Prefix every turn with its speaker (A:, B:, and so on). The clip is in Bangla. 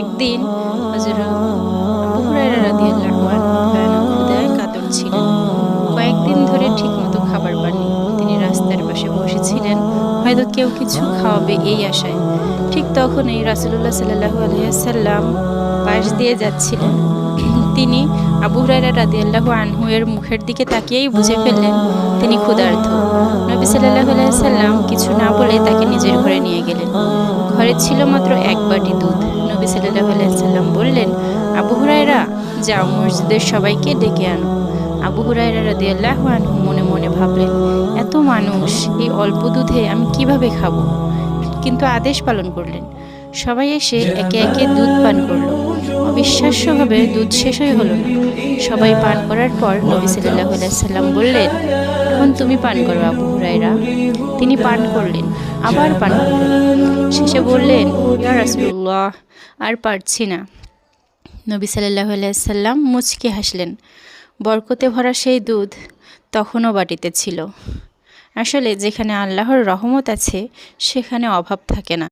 A: একদিন কয়েকদিন ধরে ঠিকমতো খাবার পাননি। তিনি রাস্তার পাশে বসেছিলেন। হয়তো কেউ কিছু খাওয়াবে এই আশায়। ঠিক তখনই রাসূলুল্লাহ সাল্লাল্লাহু আলাইহি সাল্লাম পাশ দিয়ে যাচ্ছিলেন। তিনি আবু হুরায়রা রাদিয়াল্লাহু আনহু এর মুখের দিকে তাকিয়েই বুঝে ফেললেন, তিনি ক্ষুধার্ত। নবী আলাইহি সাল্লাম কিছু না বলে তাকে নিজের ঘরে নিয়ে গেলেন। ছিল মাত্র এক বাটি দুধ। নবী সাল্লাম বললেন, আবু হুরায়রা, যাও, মসজিদের সবাইকে ডেকে আনো। আবু হুরায়রা আল্লাহ আনহু মনে মনে ভাবলেন, এত মানুষ এই অল্প দুধে আমি কীভাবে খাব? কিন্তু আদেশ পালন করলেন সবাই এসে একে একে দুধ পান করল। অবিশ্বাস্যভাবে দুধ শেষই হলো না। সবাই পান করার পর নবী সাল্লাল্লাহু আলাইহি সাল্লাম বললেন এখন তুমি পান করো আবু হুরায়রা। তিনি পান করলেন আবার পান করলেন। শেষে বললেন ইয়া রাসূলুল্লাহ আর পারছি না। নবী সাল্লাল্লাহু আলাইহি সাল্লাম মুচকি হাসলেন। বরকতে ভরা সেই দুধ তখনও বাটিতে ছিল। আসলে যেখানে আল্লাহর রহমত আছে সেখানে অভাব থাকে না।